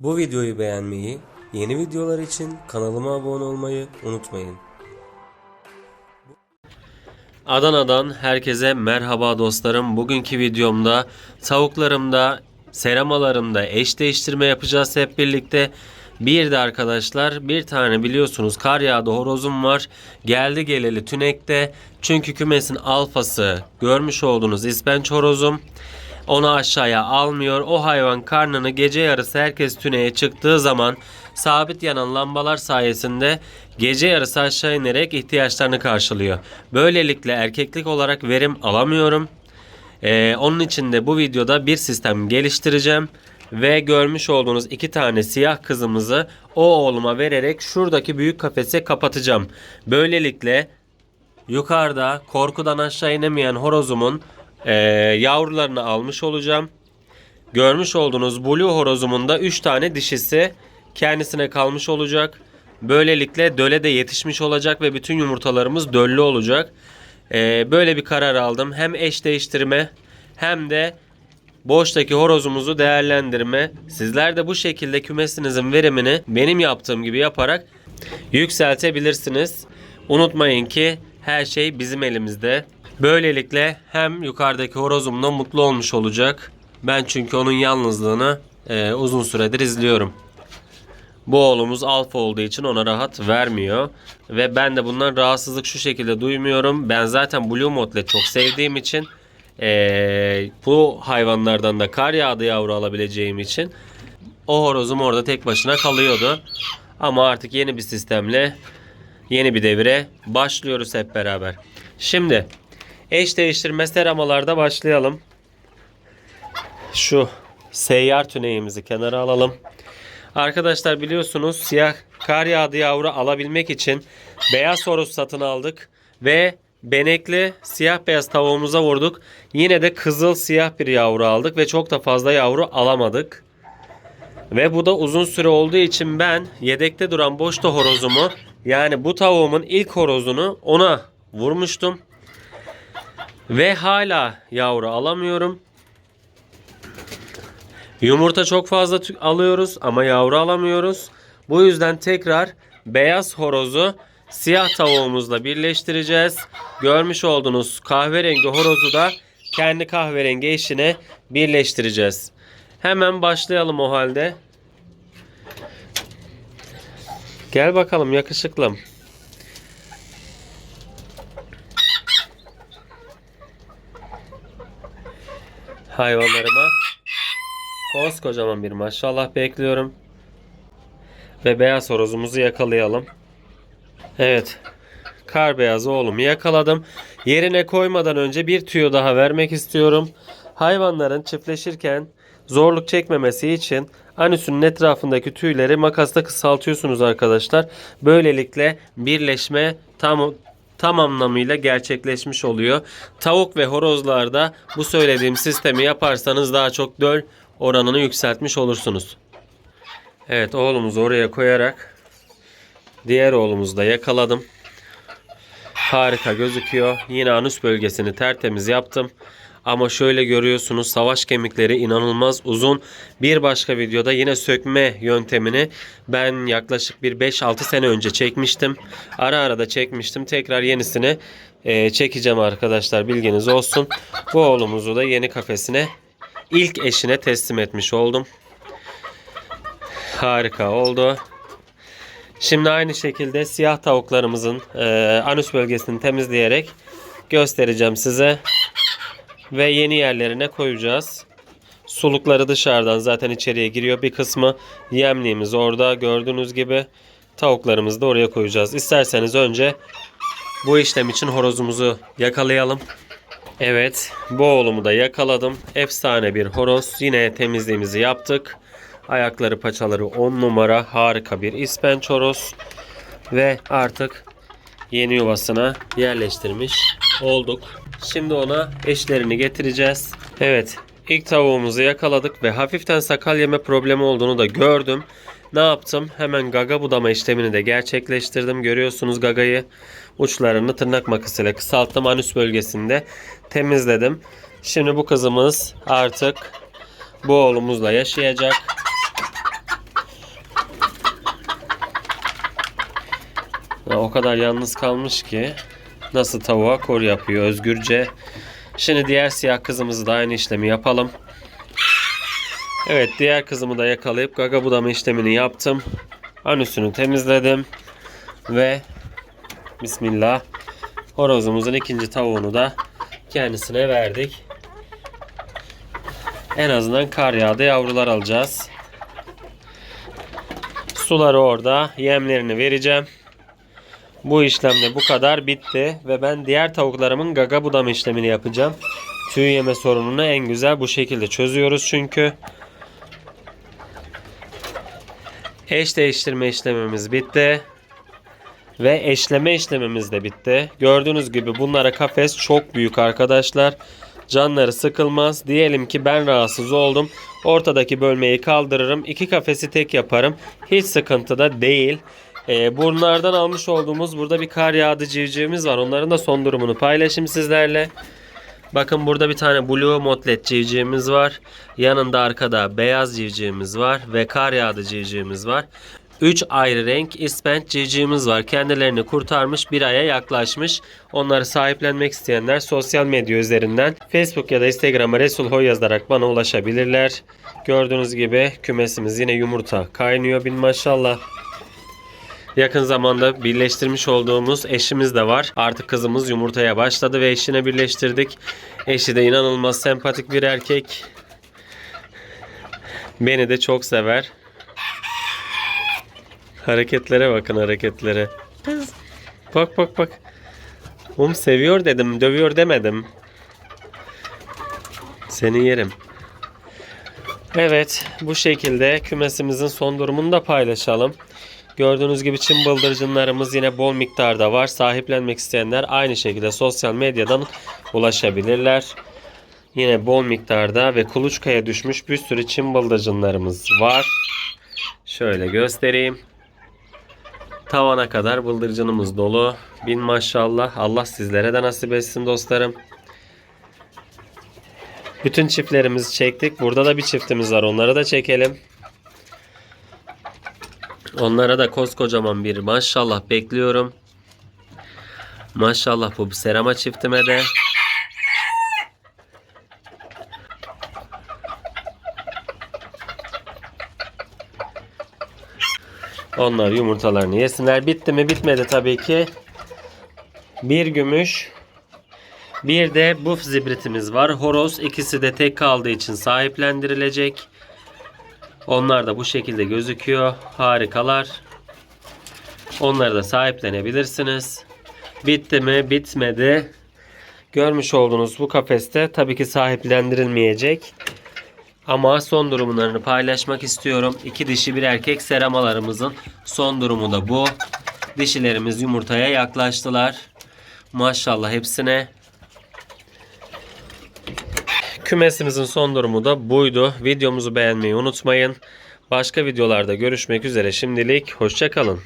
Bu videoyu beğenmeyi, yeni videolar için kanalıma abone olmayı unutmayın. Adana'dan herkese merhaba dostlarım. Bugünkü videomda tavuklarımda, seramalarımda eş değiştirme yapacağız hep birlikte. Bir de arkadaşlar bir tane biliyorsunuz kar yağdı horozum var. Geldi geleli tünekte. Çünkü kümesin alfası görmüş olduğunuz ispenç horozum. Onu aşağıya almıyor. O hayvan karnını gece yarısı herkes tüneye çıktığı zaman sabit yanan lambalar sayesinde gece yarısı aşağı inerek ihtiyaçlarını karşılıyor. Böylelikle erkeklik olarak verim alamıyorum. Ee, onun için de bu videoda bir sistem geliştireceğim ve görmüş olduğunuz iki tane siyah kızımızı o oğluma vererek şuradaki büyük kafese kapatacağım. Böylelikle yukarıda korkudan aşağı inemeyen horozumun eee, yavrularını almış olacağım. Görmüş olduğunuz blue horozumun da 3 tane dişisi kendisine kalmış olacak. Böylelikle döle de yetişmiş olacak ve bütün yumurtalarımız döllü olacak. Eee, böyle bir karar aldım. Hem eş değiştirme hem de boştaki horozumuzu değerlendirme. Sizler de bu şekilde kümesinizin verimini benim yaptığım gibi yaparak yükseltebilirsiniz. Unutmayın ki her şey bizim elimizde. Böylelikle hem yukarıdaki horozum da mutlu olmuş olacak. Ben çünkü onun yalnızlığını e, uzun süredir izliyorum. Bu oğlumuz alfa olduğu için ona rahat vermiyor. Ve ben de bundan rahatsızlık şu şekilde duymuyorum. Ben zaten Blue Mode'le çok sevdiğim için eee, bu hayvanlardan da kar yağdı yavru alabileceğim için o horozum orada tek başına kalıyordu. Ama artık yeni bir sistemle yeni bir devire başlıyoruz hep beraber. Şimdi eş değiştirme seramalarda başlayalım. Şu seyyar tüneğimizi kenara alalım. Arkadaşlar biliyorsunuz siyah kar yağdı yavru alabilmek için beyaz horoz satın aldık ve benekli siyah beyaz tavuğumuza vurduk. Yine de kızıl siyah bir yavru aldık ve çok da fazla yavru alamadık. Ve bu da uzun süre olduğu için ben yedekte duran boşta horozumu yani bu tavuğumun ilk horozunu ona vurmuştum. Ve hala yavru alamıyorum. Yumurta çok fazla alıyoruz ama yavru alamıyoruz. Bu yüzden tekrar beyaz horozu siyah tavuğumuzla birleştireceğiz. Görmüş olduğunuz kahverengi horozu da kendi kahverengi eşine birleştireceğiz. Hemen başlayalım o halde. Gel bakalım yakışıklım. Hayvanlarıma koskocaman bir maşallah bekliyorum. Ve beyaz horozumuzu yakalayalım. Evet. Kar beyazı oğlumu yakaladım. Yerine koymadan önce bir tüyo daha vermek istiyorum. Hayvanların çiftleşirken zorluk çekmemesi için anüsünün etrafındaki tüyleri makasla kısaltıyorsunuz arkadaşlar. Böylelikle birleşme tam tam anlamıyla gerçekleşmiş oluyor. Tavuk ve horozlarda bu söylediğim sistemi yaparsanız daha çok döl oranını yükseltmiş olursunuz. Evet oğlumuzu oraya koyarak diğer oğlumuzu da yakaladım. Harika gözüküyor. Yine anüs bölgesini tertemiz yaptım. Ama şöyle görüyorsunuz savaş kemikleri inanılmaz uzun. Bir başka videoda yine sökme yöntemini ben yaklaşık bir 5-6 sene önce çekmiştim. Ara ara da çekmiştim. Tekrar yenisini e, çekeceğim arkadaşlar bilginiz olsun. Bu oğlumuzu da yeni kafesine ilk eşine teslim etmiş oldum. Harika oldu. Şimdi aynı şekilde siyah tavuklarımızın e, anüs bölgesini temizleyerek göstereceğim size. Ve yeni yerlerine koyacağız. Sulukları dışarıdan zaten içeriye giriyor. Bir kısmı yemliğimiz orada gördüğünüz gibi. Tavuklarımızı da oraya koyacağız. İsterseniz önce bu işlem için horozumuzu yakalayalım. Evet, bu oğlumu da yakaladım. Efsane bir horoz. Yine temizliğimizi yaptık. Ayakları paçaları 10 numara harika bir ispenç horoz. Ve artık yeni yuvasına yerleştirmiş olduk. Şimdi ona eşlerini getireceğiz. Evet ilk tavuğumuzu yakaladık ve hafiften sakal yeme problemi olduğunu da gördüm. Ne yaptım? Hemen gaga budama işlemini de gerçekleştirdim. Görüyorsunuz gagayı uçlarını tırnak makasıyla kısalttım. Anüs bölgesinde temizledim. Şimdi bu kızımız artık bu oğlumuzla yaşayacak. O kadar yalnız kalmış ki nasıl tavuğa kor yapıyor özgürce. Şimdi diğer siyah kızımızı da aynı işlemi yapalım. Evet diğer kızımı da yakalayıp gaga budama işlemini yaptım. Anüsünü temizledim. Ve Bismillah horozumuzun ikinci tavuğunu da kendisine verdik. En azından kar yağdı yavrular alacağız. Suları orada. Yemlerini vereceğim. Bu işlemde bu kadar bitti. Ve ben diğer tavuklarımın gaga budama işlemini yapacağım. Tüy yeme sorununu en güzel bu şekilde çözüyoruz çünkü. Eş değiştirme işlemimiz bitti. Ve eşleme işlemimiz de bitti. Gördüğünüz gibi bunlara kafes çok büyük arkadaşlar. Canları sıkılmaz. Diyelim ki ben rahatsız oldum. Ortadaki bölmeyi kaldırırım. İki kafesi tek yaparım. Hiç sıkıntı da değil. Ee, bunlardan almış olduğumuz burada bir kar yağdı civcivimiz var. Onların da son durumunu paylaşayım sizlerle. Bakın burada bir tane Blue Motlet civcivimiz var. Yanında arkada beyaz civcivimiz var ve kar yağdı civcivimiz var. 3 ayrı renk ispent civcivimiz var. Kendilerini kurtarmış bir aya yaklaşmış. Onları sahiplenmek isteyenler sosyal medya üzerinden Facebook ya da Instagram'a Resul Hoy yazarak bana ulaşabilirler. Gördüğünüz gibi kümesimiz yine yumurta kaynıyor bin maşallah. Yakın zamanda birleştirmiş olduğumuz eşimiz de var. Artık kızımız yumurtaya başladı ve eşine birleştirdik. Eşi de inanılmaz sempatik bir erkek. Beni de çok sever. Hareketlere bakın hareketlere. Bak bak bak. Oğlum seviyor dedim, dövüyor demedim. Seni yerim. Evet, bu şekilde kümesimizin son durumunu da paylaşalım. Gördüğünüz gibi çim bıldırcınlarımız yine bol miktarda var. Sahiplenmek isteyenler aynı şekilde sosyal medyadan ulaşabilirler. Yine bol miktarda ve kuluçkaya düşmüş bir sürü çim bıldırcınlarımız var. Şöyle göstereyim. Tavana kadar bıldırcınımız dolu. Bin maşallah. Allah sizlere de nasip etsin dostlarım. Bütün çiftlerimizi çektik. Burada da bir çiftimiz var. Onları da çekelim. Onlara da koskocaman bir maşallah bekliyorum. Maşallah bu serama çiftime de. Onlar yumurtalarını yesinler. Bitti mi? Bitmedi tabii ki. Bir gümüş. Bir de buf zibritimiz var. Horoz ikisi de tek kaldığı için sahiplendirilecek. Onlar da bu şekilde gözüküyor. Harikalar. Onları da sahiplenebilirsiniz. Bitti mi? Bitmedi. Görmüş olduğunuz bu kafeste tabii ki sahiplendirilmeyecek. Ama son durumlarını paylaşmak istiyorum. İki dişi bir erkek seramalarımızın son durumu da bu. Dişilerimiz yumurtaya yaklaştılar. Maşallah hepsine. Kümesimizin son durumu da buydu. Videomuzu beğenmeyi unutmayın. Başka videolarda görüşmek üzere. Şimdilik hoşçakalın.